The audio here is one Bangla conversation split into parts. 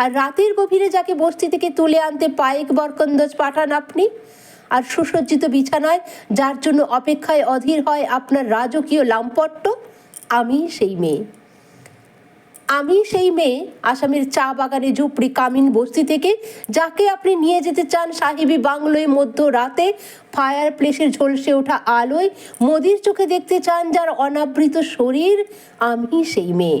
আর রাতের গভীরে যাকে বস্তি থেকে তুলে আনতে পায়েক বরকন্দজ পাঠান আপনি? আর সুসজ্জিত বিছানায়, যার জন্য অপেক্ষায় অধীর হয় আপনার রাজকীয় লাম্পট্ট আমি সেই মেয়ে। আমি সেই মেয়ে, আসামের চা বাগানে ঝুপড়ি কামিন বস্তি থেকে, যাকে আপনি নিয়ে যেতে চান সাহেবি বাংলোয় মধ্য রাতে, ফায়ার প্লেসের ঝলসে ওঠা আলোয়, মোদির চোখে দেখতে চান যার অনাবৃত শরীর, আমি সেই মেয়ে।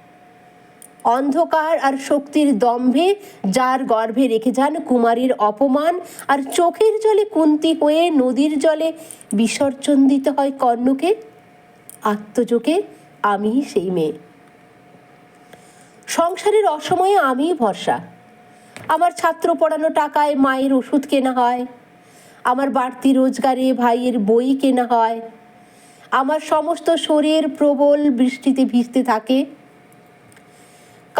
অন্ধকার আর শক্তির দম্ভে যার গর্ভে রেখে যান কুমারীর অপমান, আর চোখের জলে কুন্তি হয়ে নদীর জলে বিসর্জন দিতে হয় কর্ণকে, আত্মযোগে আমি সেই মেয়ে। সংসারের অসময়ে আমি ভরসা। আমার ছাত্র পড়ানো টাকায় মায়ের ওষুধ কেনা হয়। আমার বাড়তি রোজগারে ভাইয়ের বই কেনা হয়। আমার সমস্ত শরীর প্রবল বৃষ্টিতে ভিজতে থাকে।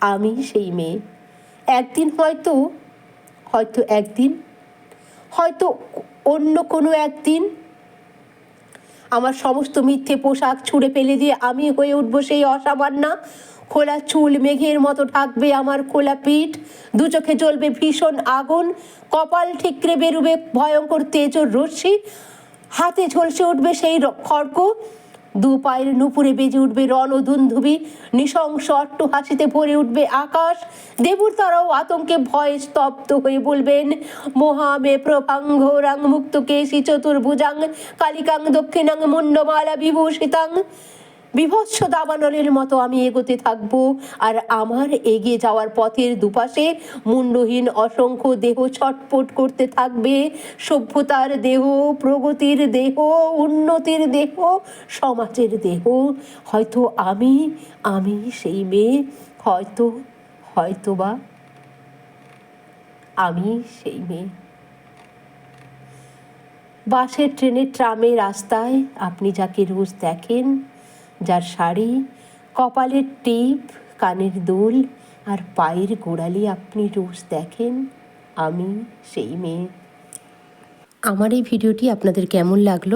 আমি সেই মেয়ে। একদিন হয়তো হয়তো একদিন, হয়তো অন্য কোনো একদিন, আমার সমস্ত মিথ্যে পোশাক ছুঁড়ে ফেলে দিয়ে আমি হয়ে উঠবো সেই অসামান্যা খোলা চুল মেঘের মতো ঢাকবে আমার খোলা পিঠ। দু চোখে জ্বলবে ভীষণ আগুন। কপাল ঠিকরে বেরুবে ভয়ঙ্কর তেজর রশ্মি। হাতে ঝলসে উঠবে সেই খড়গ দু পায়ের নুপুরে বেজে উঠবে রণধুন্ধুবি নৃশংস অট্ট হাসিতে ভরে উঠবে আকাশ। দেবুর তারাও আতঙ্কে ভয়ে স্তব্ধ হয়ে বলবেন, মহামে প্রভাঙ্গ রাং মুক্ত কেশি চতুর্ভুজাং, কালিকাং দক্ষিণাং মুন্ডমালা বিভূষিতাং। বিভৎস দাবানলের মতো আমি এগোতে থাকব। আর আমার এগিয়ে যাওয়ার পথের দুপাশে মুন্ডহীন অসংখ্য দেহ ছটপট করতে থাকবে। সভ্যতার দেহ, প্রগতির দেহ, উন্নতির দেহ, সমাজের দেহ। হয়তো আমি আমি সেই মেয়ে, হয়তো হয়তো বা আমি সেই মেয়ে। বাসের ট্রেনে ট্রামে রাস্তায় আপনি যাকে রোজ দেখেন যার শাড়ি, কপালের টিপ, কানের দুল আর পায়ের গোড়ালি আপনি রোজ দেখেন, আমি সেই মেয়ে। আমার এই ভিডিওটি আপনাদের কেমন লাগল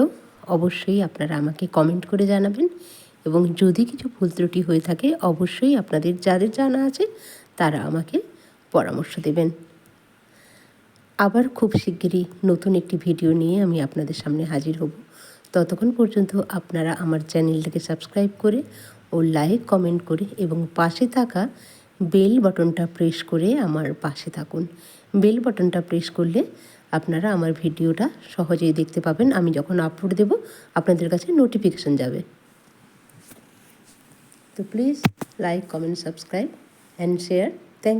অবশ্যই আপনারা আমাকে কমেন্ট করে জানাবেন এবং যদি কিছু ভুল ত্রুটি হয়ে থাকে অবশ্যই আপনাদের যাদের জানা আছে তারা আমাকে পরামর্শ দেবেন। আবার খুব শিগগিরই নতুন একটি ভিডিও নিয়ে আমি আপনাদের সামনে হাজির হব। ততক্ষণ পর্যন্ত আপনারা আমার চ্যানেলটাকে সাবস্ক্রাইব করে ও লাইক, কমেন্ট করে এবং পাশে থাকা বেল বাটনটা প্রেস করে আমার পাশে থাকুন। বেল বাটনটা প্রেস করলে আপনারা আমার ভিডিওটা সহজেই দেখতে পাবেন। আমি যখন আপলোড দেব, আপনাদের কাছে নোটিফিকেশন যাবে। তো please like comment subscribe and share thank you